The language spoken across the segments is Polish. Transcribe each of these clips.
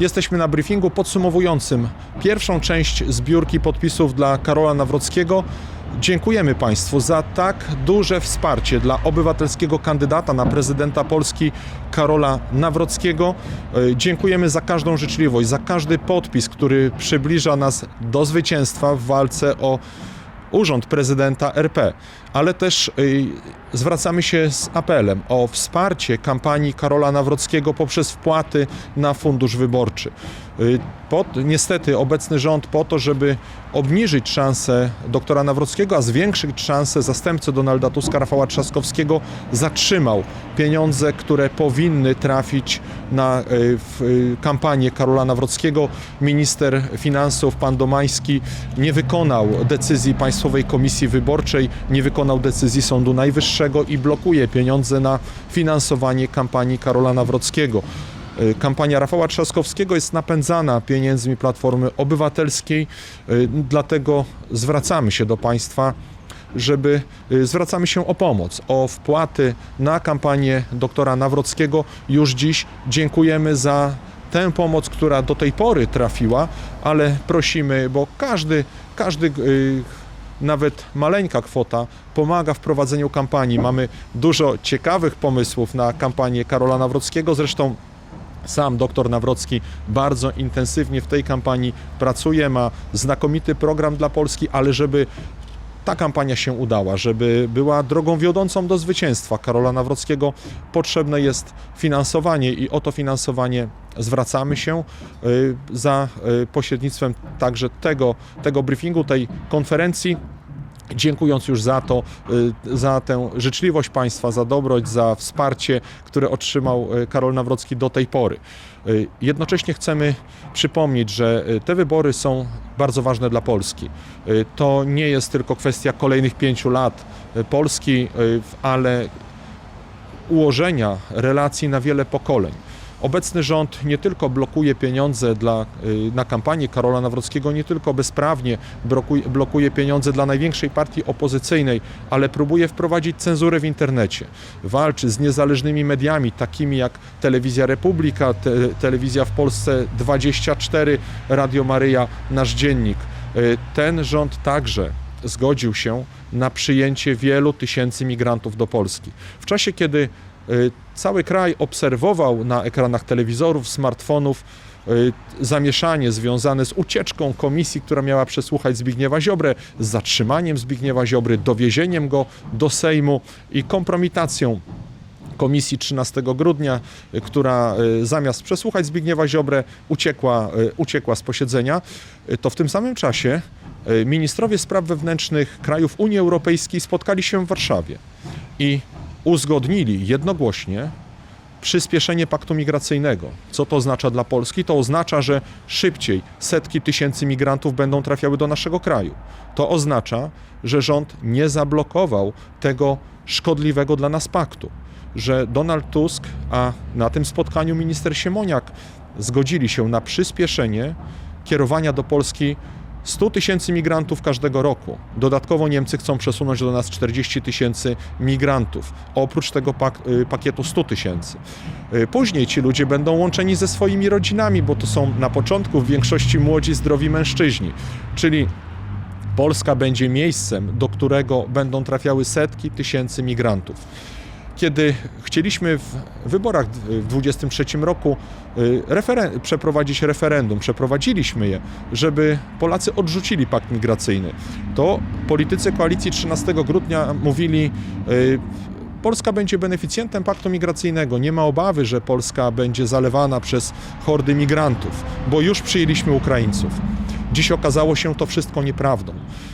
Jesteśmy na briefingu podsumowującym pierwszą część zbiórki podpisów dla Karola Nawrockiego. Dziękujemy Państwu za tak duże wsparcie dla obywatelskiego kandydata na prezydenta Polski Karola Nawrockiego. E, Dziękujemy za każdą życzliwość, za każdy podpis, który przybliża nas do zwycięstwa w walce o urząd prezydenta RP, ale też y, zwracamy się z apelem o wsparcie kampanii Karola Nawrockiego poprzez wpłaty na fundusz wyborczy. Y, Po, niestety obecny rząd po to, żeby obniżyć szanse doktora Nawrockiego, a zwiększyć szanse zastępcy Donalda Tuska, Rafała Trzaskowskiego, zatrzymał pieniądze, które powinny trafić na y, w, y, kampanię Karola Nawrockiego. Minister finansów, pan Domański, nie wykonał decyzji Państwowej Komisji Wyborczej, nie wykonał decyzji Sądu Najwyższego i blokuje pieniądze na finansowanie kampanii Karola Nawrockiego. Y, Kampania Rafała Trzaskowskiego jest napędzana pieniędzmi Platformy Obywatelskiej, y, dlatego zwracamy się do Państwa, żeby y, zwracamy się o pomoc, o wpłaty na kampanię doktora Nawrockiego. Już dziś dziękujemy za tę pomoc, która do tej pory trafiła, ale prosimy, bo każdy, każdy nawet maleńka kwota pomaga w prowadzeniu kampanii. Mamy dużo ciekawych pomysłów na kampanię Karola Nawrockiego, zresztą sam doktor Nawrocki bardzo intensywnie w tej kampanii pracuje, ma znakomity program dla Polski, ale żeby ta kampania się udała, żeby była drogą wiodącą do zwycięstwa Karola Nawrockiego, potrzebne jest finansowanie i o to finansowanie zwracamy się y, za y, pośrednictwem także tego, tego briefingu, tej konferencji. Dziękując już za to, y, za tę życzliwość Państwa, za dobroć, za wsparcie, które otrzymał y, Karol Nawrocki do tej pory. Y, Jednocześnie chcemy przypomnieć, że te wybory są bardzo ważne dla Polski. To nie jest tylko kwestia kolejnych pięciu lat Polski, ale ułożenia relacji na wiele pokoleń. Obecny rząd nie tylko blokuje pieniądze dla, y, na kampanię Karola Nawrockiego, nie tylko bezprawnie blokuje, blokuje pieniądze dla największej partii opozycyjnej, ale próbuje wprowadzić cenzurę w internecie. Walczy z niezależnymi mediami, takimi jak Telewizja Republika, te, Telewizja w Polsce 24, Radio Maryja, Nasz Dziennik. Y, Ten rząd także zgodził się na przyjęcie wielu tysięcy migrantów do Polski. W czasie, kiedy y, cały kraj obserwował na ekranach telewizorów, smartfonów y, zamieszanie związane z ucieczką komisji, która miała przesłuchać Zbigniewa Ziobrę, z zatrzymaniem Zbigniewa Ziobry, dowiezieniem go do Sejmu i kompromitacją komisji 13 grudnia, y, która y, zamiast przesłuchać Zbigniewa Ziobrę uciekła, uciekła z posiedzenia, to w tym samym czasie ministrowie spraw wewnętrznych krajów Unii Europejskiej spotkali się w Warszawie i uzgodnili jednogłośnie przyspieszenie paktu migracyjnego. Co to oznacza dla Polski? To oznacza, że szybciej setki tysięcy migrantów będą trafiały do naszego kraju. To oznacza, że rząd nie zablokował tego szkodliwego dla nas paktu, że Donald Tusk, a na tym spotkaniu minister Siemoniak zgodzili się na przyspieszenie kierowania do Polski 100 tysięcy migrantów każdego roku. Dodatkowo Niemcy chcą przesunąć do nas 40 tysięcy migrantów, oprócz tego pak y, pakietu 100 tysięcy. Y, Później ci ludzie będą łączeni ze swoimi rodzinami, bo to są na początku w większości młodzi, zdrowi mężczyźni. Czyli Polska będzie miejscem, do którego będą trafiały setki tysięcy migrantów. Kiedy chcieliśmy w wyborach w 23 roku y, referen- przeprowadzić referendum, przeprowadziliśmy je, żeby Polacy odrzucili pakt migracyjny, to politycy koalicji 13 grudnia mówili, y, Polska będzie beneficjentem paktu migracyjnego. Nie ma obawy, że Polska będzie zalewana przez hordy migrantów, bo już przyjęliśmy Ukraińców. Dziś okazało się to wszystko nieprawdą.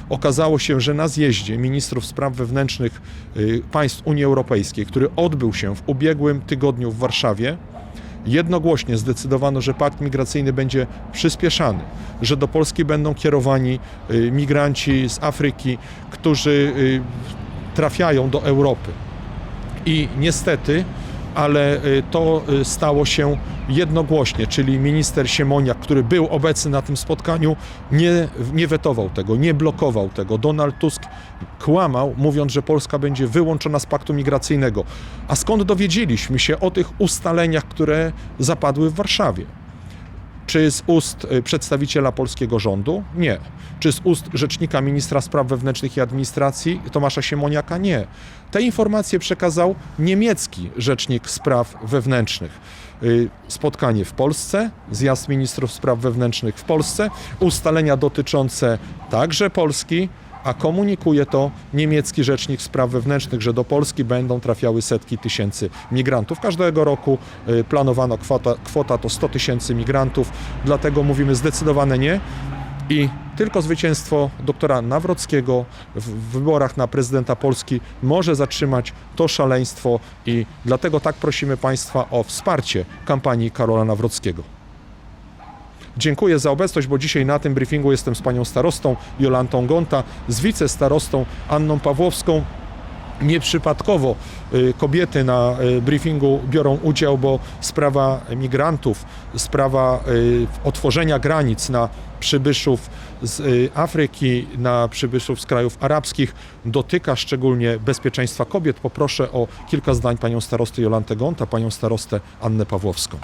Okazało się, że na zjeździe ministrów spraw wewnętrznych y, państw Unii Europejskiej, który odbył się w ubiegłym tygodniu w Warszawie, jednogłośnie zdecydowano, że pakt migracyjny będzie przyspieszany, że do Polski będą kierowani y, migranci z Afryki, którzy y, trafiają do Europy. I niestety, ale y, to y, stało się jednogłośnie, czyli minister Siemoniak, który był obecny na tym spotkaniu, nie, nie wetował tego, nie blokował tego. Donald Tusk kłamał, mówiąc, że Polska będzie wyłączona z paktu migracyjnego. A skąd dowiedzieliśmy się o tych ustaleniach, które zapadły w Warszawie? Czy z ust y, przedstawiciela polskiego rządu? Nie. Czy z ust rzecznika ministra spraw wewnętrznych i administracji Tomasza Siemoniaka? Nie. Te informacje przekazał niemiecki rzecznik spraw wewnętrznych. Y, Spotkanie w Polsce, zjazd ministrów spraw wewnętrznych w Polsce, ustalenia dotyczące także Polski, a komunikuje to niemiecki rzecznik spraw wewnętrznych, że do Polski będą trafiały setki tysięcy migrantów. Każdego roku y, planowano kwota, kwota to 100 tysięcy migrantów, dlatego mówimy zdecydowane nie. I tylko zwycięstwo doktora Nawrockiego w wyborach na prezydenta Polski może zatrzymać to szaleństwo i dlatego tak prosimy Państwa o wsparcie kampanii Karola Nawrockiego. Dziękuję za obecność, bo dzisiaj na tym briefingu jestem z panią starostą Jolantą Gonta, z wicestarostą Anną Pawłowską. Nieprzypadkowo y, kobiety na y, briefingu biorą udział, bo sprawa migrantów, sprawa y, otworzenia granic na przybyszów z Afryki, na przybyszów z krajów arabskich dotyka szczególnie bezpieczeństwa kobiet. Poproszę o kilka zdań panią starostę Jolantę Gonta, panią starostę Annę Pawłowską.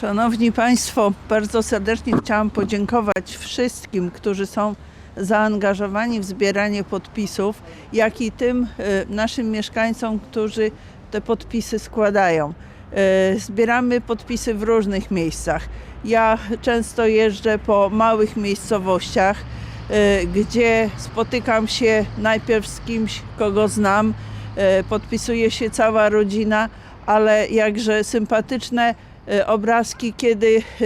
Szanowni Państwo, bardzo serdecznie chciałam podziękować wszystkim, którzy są zaangażowani w zbieranie podpisów, jak i tym e, naszym mieszkańcom, którzy te podpisy składają. E, Zbieramy podpisy w różnych miejscach. Ja często jeżdżę po małych miejscowościach, e, gdzie spotykam się najpierw z kimś, kogo znam, podpisuje się cała rodzina, ale jakże sympatyczne obrazki, kiedy e,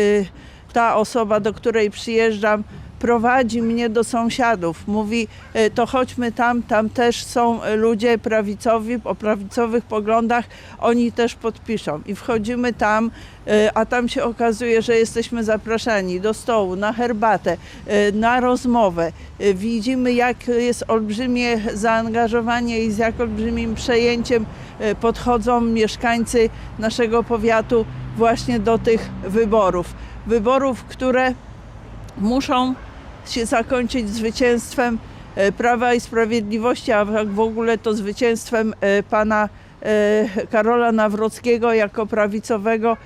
ta osoba, do której przyjeżdżam, prowadzi mnie do sąsiadów. Mówi, e, to chodźmy tam, tam też są ludzie prawicowi, o prawicowych poglądach, oni też podpiszą. I wchodzimy tam, a tam się okazuje, że jesteśmy zapraszani do stołu, na herbatę, na rozmowę. Widzimy, jak jest olbrzymie zaangażowanie i z jak olbrzymim przejęciem podchodzą mieszkańcy naszego powiatu właśnie do tych wyborów. Wyborów, które muszą się zakończyć zwycięstwem e, Prawa i Sprawiedliwości, a w ogóle to zwycięstwem e, pana e, Karola Nawrockiego jako prawicowego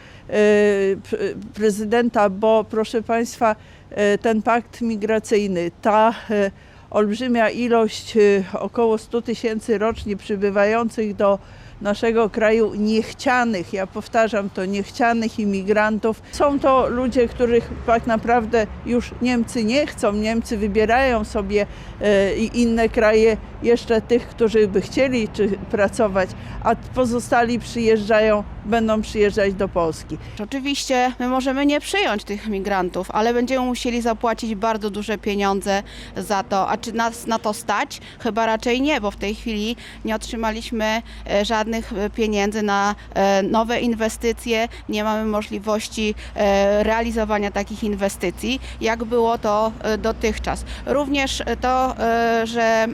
prezydenta, bo proszę Państwa, ten pakt migracyjny, ta olbrzymia ilość, około 100 tysięcy rocznie przybywających do naszego kraju niechcianych, ja powtarzam to, niechcianych imigrantów. Są to ludzie, których tak naprawdę już Niemcy nie chcą. Niemcy wybierają sobie e, i inne kraje jeszcze tych, którzy by chcieli czy pracować, a pozostali przyjeżdżają, będą przyjeżdżać do Polski. Oczywiście my możemy nie przyjąć tych migrantów, ale będziemy musieli zapłacić bardzo duże pieniądze za to. A czy nas na to stać? Chyba raczej nie, bo w tej chwili nie otrzymaliśmy e, żadnych e, pieniędzy na e, nowe inwestycje, nie mamy możliwości e, realizowania takich inwestycji, jak było to dotychczas. Również to, że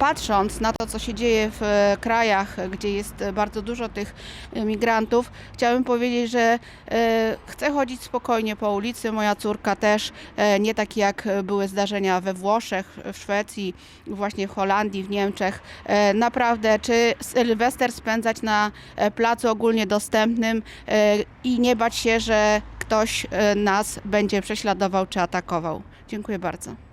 patrząc na to, co się dzieje w e, krajach, gdzie jest e, bardzo dużo tych e, migrantów, chciałabym powiedzieć, że chcę chodzić spokojnie po ulicy. Moja córka też, nie takie jak były zdarzenia we Włoszech, w Szwecji, właśnie w Holandii, w Niemczech. Naprawdę, czy Sylwester spędzać na placu ogólnie dostępnym i nie bać się, że ktoś nas będzie prześladował czy atakował. Dziękuję bardzo.